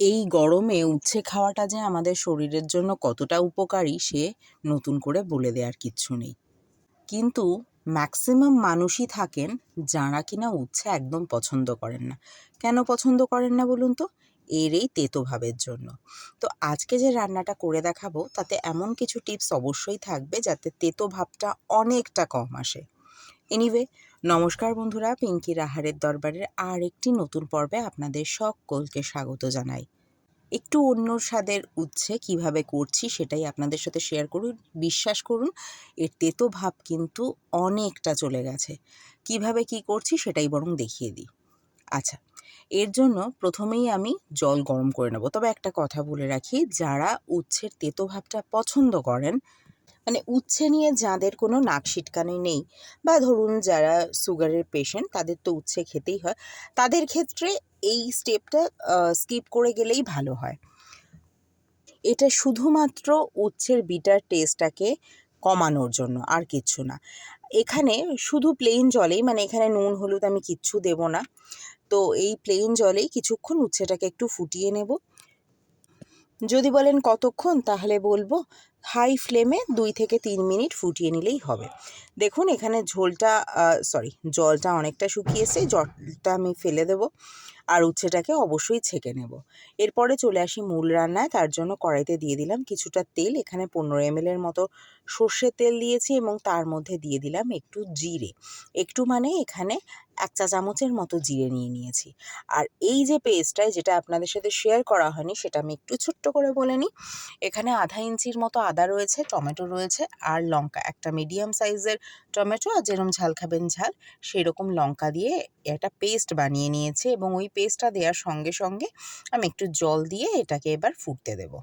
এই গরমে উচ্ছে খাওয়াটা যে আমাদের শরীরের জন্য কতটা উপকারী, সে নতুন করে বলে দেওয়ার কিচ্ছু নেই। কিন্তু ম্যাক্সিমাম মানুষই থাকেন যাঁরা কিনা উচ্ছে একদম পছন্দ করেন না। কেন পছন্দ করেন না বলুন তো? এর এই তেতো ভাবের জন্য। তো আজকে যে রান্নাটা করে দেখাবো, তাতে এমন কিছু টিপস অবশ্যই থাকবে যাতে তেতো ভাবটা অনেকটা কম আসে। এনিওয়ে নমস্কার বন্ধুরা, পিঙ্কি রাহারের দরবারের আর একটি নতুন পর্বে আপনাদের সকলকে স্বাগত জানাই। একটু অন্য স্বাদের উচ্ছে কীভাবে করছি সেটাই আপনাদের সাথে শেয়ার করুন, বিশ্বাস করুন, এর তেতো ভাব কিন্তু অনেকটা চলে গেছে। কীভাবে কি করছি সেটাই বরং দেখিয়ে দিই। আচ্ছা এর জন্য প্রথমেই আমি জল গরম করে নেব। তবে একটা কথা বলে রাখি, যারা উচ্ছের তেতো ভাবটা পছন্দ করেন মানে উচ্ছে নিয়ে যাদের কোনো নাক সিটকানি নেই বা ধরুন যারা সুগারের পেশেন্ট তাদের তো উচ্ছে খেতেই হয়, তাদের ক্ষেত্রে এই স্টেপটা স্কিপ করে গেলেই ভালো হয়। এটা শুধুমাত্র উচ্ছের বিটার টেস্টটাকে কমানোর জন্য, আর কিচ্ছু না। এখানে শুধু প্লেন জলেই মানে এখানে নুন, হলুদ আমি কিচ্ছু দেব না। তো এই প্লেন জলেই কিছুক্ষণ উচ্ছেটাকে একটু ফুটিয়ে নেব। যদি বলেন কতক্ষণ, তাহলে বলব হাই ফ্লেমে দুই থেকে তিন মিনিট ফুটিয়ে নিলেই হবে। দেখুন, এখানে ঝোলটা সরি, জলটা অনেকটা শুকিয়েছে, জলটা আমি ফেলে দেব আর উচ্ছেটাকে অবশ্যই ছেঁকে নেব। এরপরে চলে আসি মূল রান্নায়, তার জন্য কড়াইতে দিয়ে দিলাম কিছুটা তেল, এখানে পনেরো এম এমএলের মতো সর্ষের তেল দিয়েছি এবং তার মধ্যে দিয়ে দিলাম একটু জিরে। একটু মানে এখানে এক চা চামচের মতো জিরে নিয়ে নিয়েছি। আর এই যে পেস্টটায় যেটা আপনাদের সাথে শেয়ার করা হয়নি, সেটা আমি একটু ছোট্ট করে বলে নিই। এখানে আধা ইঞ্চির মতো আদা রয়েছে, টমেটো রয়েছে আর লঙ্কা। একটা মিডিয়াম সাইজের টমেটো আর যেরকম ঝাল খাবেন ঝাল সেই রকম লঙ্কা দিয়ে একটা পেস্ট বানিয়ে নিয়েছি এবং ওই পেস্টটা দেওয়ার সঙ্গে সঙ্গে আমি একটু জল দিয়ে এটাকে এবার ফুটতে দেব।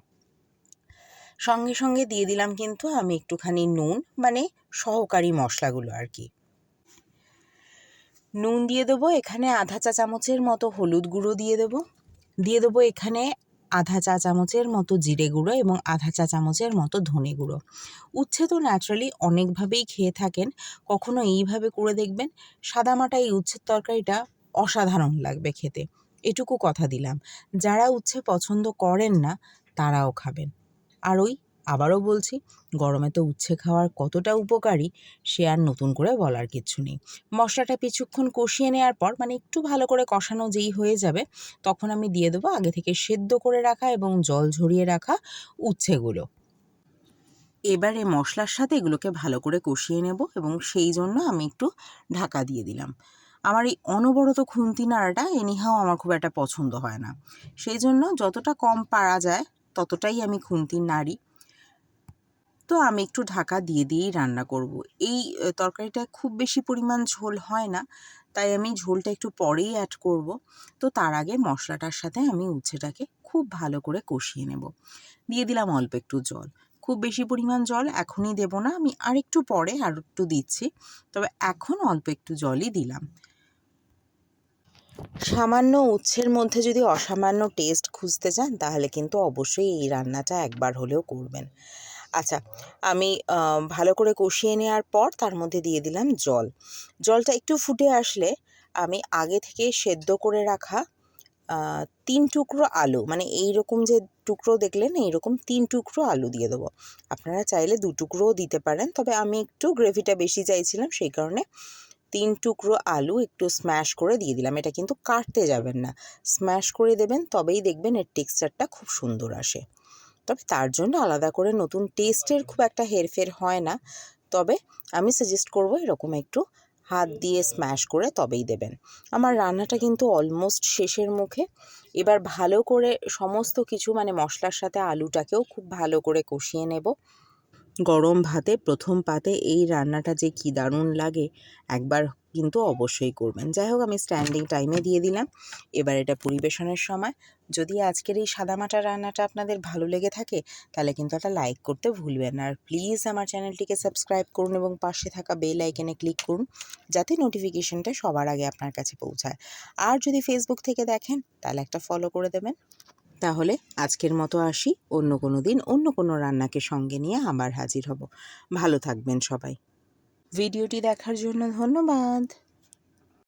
সঙ্গে সঙ্গে দিয়ে দিলাম কিন্তু আমি একটুখানি নুন মানে সহকারী মশলাগুলো আর কি। নুন দিয়ে দেবো, এখানে আধা চা চামচের মতো হলুদ গুঁড়ো দিয়ে দেবো। দিয়ে দেবো এখানে আধা চা চামচের মতো জিরে গুঁড়ো এবং আধা চা চামচের মতো ধনে গুঁড়ো। উচ্ছে তো ন্যাচারালি অনেকভাবেই খেয়ে থাকেন, কখনো এইভাবে করে দেখবেন সাদামাটা এই উচ্ছের তরকারিটা অসাধারণ লাগবে খেতে। এটুকু কথা দিলাম। যারা উচ্ছে পছন্দ করেন না, তারাও খাবেন। আর ওই আবারও বলছি, গরমে তো উচ্ছে খাওয়ার কতটা উপকারী সে আর নতুন করে বলার কিচ্ছু নেই। মশলাটা কিছুক্ষণ কষিয়ে নেওয়ার পর মানে একটু ভালো করে কষানো যেই হয়ে যাবে, তখন আমি দিয়ে দেবো আগে থেকে সেদ্ধ করে রাখা এবং জল ঝরিয়ে রাখা উচ্ছেগুলো। এবারে মশলার সাথে এগুলোকে ভালো করে কষিয়ে নেব এবং সেই জন্য আমি একটু ঢাকা দিয়ে দিলাম। আমার এই অনবরত খুন্তি নাড়াটা এনিহাও আমার খুব একটা পছন্দ হয় না। সেই জন্য যতটা কম পারা যায়, ততটাই আমি খুন্তি নাড়ি তো আমি একটু ঢাকা দিয়ে দিয়েই রান্না করব। এই তরকারিটা খুব বেশি পরিমাণ ঝোল হয় না, তাই আমি ঝোলটা একটু পরেই অ্যাড করব। তো তার আগে মশলাটার সাথে আমি উচ্ছেটাকে খুব ভালো করে কষিয়ে নেব। দিয়ে দিলাম অল্প একটু জল। খুব বেশি পরিমাণ জল এখনই দেব না, আমি আরেকটু পরে আর একটু দিচ্ছি, তবে এখন অল্প একটু জলই দিলাম। সামান্য উচ্ছের মধ্যে যদি অসামান্য টেস্ট খুঁজতে চান, তাহলে কিন্তু অবশ্যই এই রান্নাটা একবার হলেও করবেন। আচ্ছা আমি ভালো করে কষিয়ে নেওয়ার পর তার মধ্যে দিয়ে দিলাম জল। জলটা একটু ফুটে আসলে আমি আগে থেকে সেদ্ধ করে রাখা তিন টুকরো আলু মানে এই রকম যে টুকরো দেখলেন এইরকম তিন টুকরো আলু দিয়ে দেবো। আপনারা চাইলে দু টুকরোও দিতে পারেন, তবে আমি একটু গ্রেভিটা বেশি চাইছিলাম, সেই কারণে তিন টুকরো আলু একটু স্ম্যাশ করে দিয়ে দিলাম। এটা কিন্তু কাটতে যাবেন না, স্ম্যাশ করে দেবেন, তবেই দেখবেন এর টেক্সচারটা খুব সুন্দর আসে। তবে তার জন্য আলাদা করে নতুন টেস্টের খুব একটা হেরফের হয় না। তবে আমি সাজেস্ট করব এরকম একটু হাত দিয়ে স্ম্যাশ করে তবেই দেবেন। আমার রান্নাটা কিন্তু অলমোস্ট শেষের মুখে। এবার ভালো করে সমস্ত কিছু মানে মশলার সাথে আলুটাকেও খুব ভালো করে কষিয়ে নেব। গরম ভাতে প্রথম পাতে এই রান্নাটা যে কী দারুণ লাগে, একবার কিন্তু অবশ্যই করবেন। যাই হোক, আমি স্ট্যান্ডিং টাইমে দিয়ে দিলাম। এবার এটা পরিবেশনের সময়। যদি আজকের এই সাদামাটা রান্নাটা আপনাদের ভালো লেগে থাকে, তাহলে কিন্তু একটা লাইক করতে ভুলবেন না। আর প্লিজ আমার চ্যানেলটিকে সাবস্ক্রাইব করুন এবং পাশে থাকা বেল আইকনে ক্লিক করুন, যাতে নোটিফিকেশনটা সবার আগে আপনার কাছে পৌঁছায়। আর যদি ফেসবুক থেকে দেখেন, তাহলে একটা ফলো করে দেবেন। তাহলে আজকের মতো আসি। অন্য কোনো দিন অন্য কোনো রান্নাকে সঙ্গে নিয়ে আবার হাজির হব। ভালো থাকবেন সবাই। ভিডিওটি দেখার জন্য ধন্যবাদ।